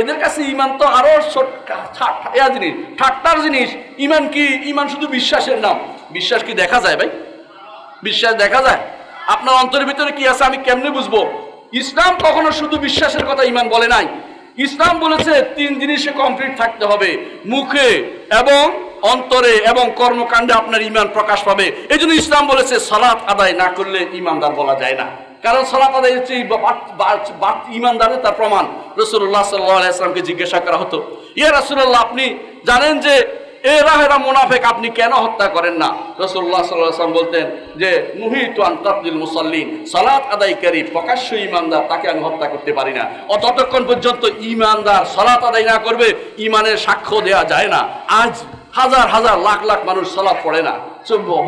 এদের কাছে ইমান তো আরও জিনিস, ঠাট্টার জিনিস। ইমান কি? ইমান শুধু বিশ্বাসের নাম। বিশ্বাস কি দেখা যায় ভাই? বিশ্বাস দেখা যায়? আপনার অন্তরের ভিতরে কি আছে আমি কেমনে বুঝব? ইসলাম কখনো শুধু বিশ্বাসের কথা ইমান বলে নাই। ইসলাম বলেছে তিন জিনিসে কমপ্লিট থাকতে হবে। মুখে এবং অন্তরে এবং কর্মকাণ্ডে আপনার ইমান প্রকাশ পাবে। এই ইসলাম বলেছে সালাত আদায় না করলে ইমানদার বলা যায় না। কারণ সলাত আদায় হচ্ছে ইমানদারের তার প্রমাণ। রসুল্লাহ সাল্লাহ ইসলামকে জিজ্ঞাসা করা হতো, ইয়া রসুল্লাহ আপনি জানেন যে এরা এরা মুনাফেক, আপনি কেন হত্যা করেন না? রসুল্লাহ সাল্লাম বলতেন যে মুহিত আন্তাবদুল মুসল্লিন, সালাত আদায়কারী প্রকাশ্য ইমানদার, তাকে আমি হত্যা করতে পারি না। ও ততক্ষণ পর্যন্ত ইমানদার সালাত আদায় না করবে, ইমানের সাক্ষ্য দেওয়া যায় না। আজ হাজার হাজার লাখ লাখ মানুষ সালাত পড়ে না।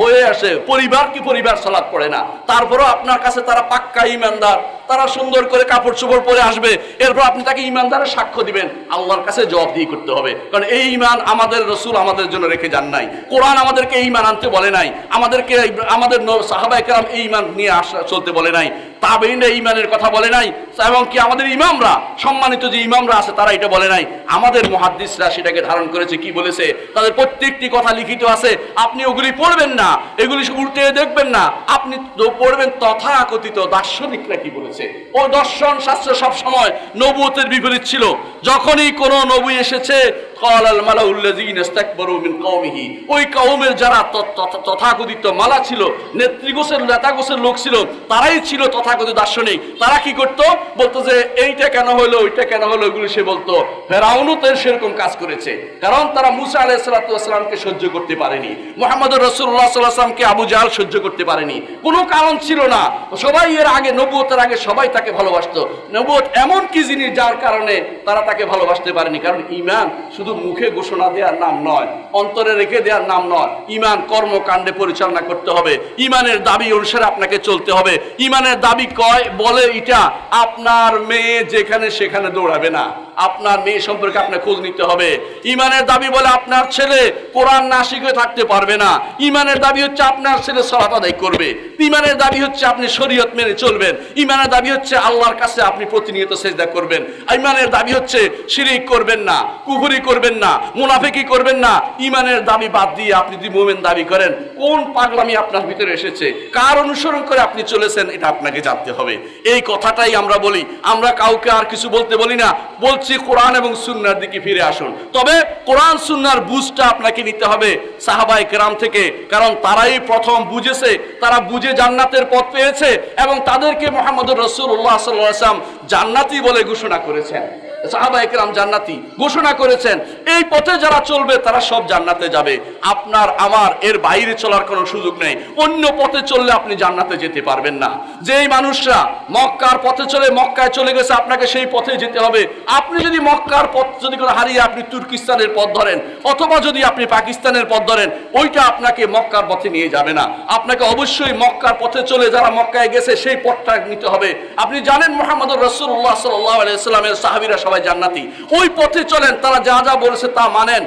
হয়ে আসে, পরিবার কি পরিবার সালাত পড়ে না। তারপরও আপনার কাছে তারা পাক্কা ইমানদার, তারা সুন্দর করে কাপড় চোপড় পরে আসবে। এরপর আপনি তাকে ইমানদারের সাক্ষ্য দিবেন। আল্লাহর কাছে জবাব দিয়ে করতে হবে। কারণ এই ইমান আমাদের রসুল আমাদের জন্য রেখে যান নাই। কোরআন আমাদেরকে এই ইমান আনতে বলে নাই। আমাদেরকে আমাদের সাহাবাই কেরাম এই ইমান নিয়ে আসা চলতে বলে নাই। তাবেইনরা ইমানের কথা বলে নাই, এবং কি আমাদের ইমামরা, সম্মানিত যে ইমামরা আছে তারা এটা বলে নাই। আমাদের মহাদ্দিসরা সেটাকে ধারণ করেছে, কি বলেছে? তাদের প্রত্যেকটি কথা লিখিত আছে, আপনি ওগুলি পড়বেন না, এগুলি উল্টে দেখবেন না, আপনি পড়বেন তথাকথিত দার্শনিকরা কি বলেছে। ও দর্শন শাস্ত্র সব সময় নবুয়তের বিপরীত ছিল। যখনই কোনো নবী এসেছে মালা ছিল লোক ছিল, তারাই ছিল তথাকথিত দার্শনিক। তারা কি করত? বলতো যে, এইটা কেন হলো, ওইটা কেন হলো? এগুলো সে বলতো, ফেরাউনও তো সেরকম কাজ করেছে, কারণ তারা মুসা সালামকে সহ্য করতে পারেনি। মোহাম্মদ রসুল্লাহ সাল্লামকে আবু জাহাল সহ্য করতে পারেনি। কোনো কারণ ছিল না। সবাই এর আগে, নবুয়তের আগে সবাই তাকে ভালোবাসতো। নবুয়ত এমন কি জিনিস যার কারণে তারা তাকে ভালোবাসতে পারেনি? কারণ ইমান শুধু মুখে ঘোষণা দেওয়ার নাম নয়, অন্তরে রেখে দেওয়ার নাম নয়, ইমান কর্মকাণ্ডে পরিচালনা করতে হবে। ইমানের দাবি অনুসারে আপনাকে চলতে হবে। ইমানের দাবি কয়, বলে এটা, আপনার মেয়ে যেখানে সেখানে দৌড়াবে না। আপনার মেয়ে সম্পর্কে আপনার খোঁজ নিতে হবে। ইমানের দাবি বলে আপনার ছেলে কোরআন না শিখে থাকতে পারবে না। ইমানের দাবি হচ্ছে আপনার ছেলে সলাত আদায় করবে। ইমানের দাবি হচ্ছে আপনি শরীয়ত মেনে চলবেন। ইমানের দাবি হচ্ছে আল্লাহর কাছে আপনি প্রতিনিয়ত সেজদা করবেন। ইমানের দাবি হচ্ছে শিরিক করবেন না, কুফুরি করবেন না, মুনাফিকি করবেন না। ইমানের দাবি বাদ দিয়ে আপনি যদি মোমেন দাবি করেন, কোন পাগলামি আপনার ভিতরে এসেছে? কার অনুসরণ করে আপনি চলেছেন, এটা আপনাকে জানতে হবে। এই কথাটাই আমরা বলি। আমরা কাউকে আর কিছু বলতে বলি না। বলছি কোরআন এবং সুন্নার দিকে ফিরে আসুন। তবে কোরআন, সুন্নার বুঝটা আপনাকে নিতে হবে সাহাবাই কেরাম থেকে। কারণ তারাই প্রথম বুঝেছে, তারা বুঝে জান্নাতের পথ পেয়েছে এবং তাদেরকে মোহাম্মদুর রসুল্লাহ সাল্লাম জান্নাতি বলে ঘোষণা করেছেন। জান্নাতি ঘোষণা করেছেন, এই পথে যারা চলবে তারা সব জান্নাতে যাবে। আপনার, আমার, এর বাইরে চলার কোনো সুযোগ নেই। অন্য পথে চললে আপনি জান্নাতে যেতে পারবেন না। যেই মানুষরা মক্কার পথে চলে, মক্কায় চলে গেছে, আপনাকে সেই পথে যেতে হবে। আপনি যদি মক্কার পথ যদি কোনো হারিয়ে আপনি তুর্কিস্তানের পথ ধরেন, অথবা যদি আপনি পাকিস্তানের পথ ধরেন, ওইটা আপনাকে মক্কার পথে নিয়ে যাবে না। আপনাকে অবশ্যই মক্কার পথে চলে যারা মক্কায় গেছে, সেই পথটা নিতে হবে। আপনি জানেন মোহাম্মদ রসুল্লাহ সাল্লাহ সাহাবিরা সবাই জান্নাতি। ওই পথে চলেন তারা যা যা বলেছে তা মানেন।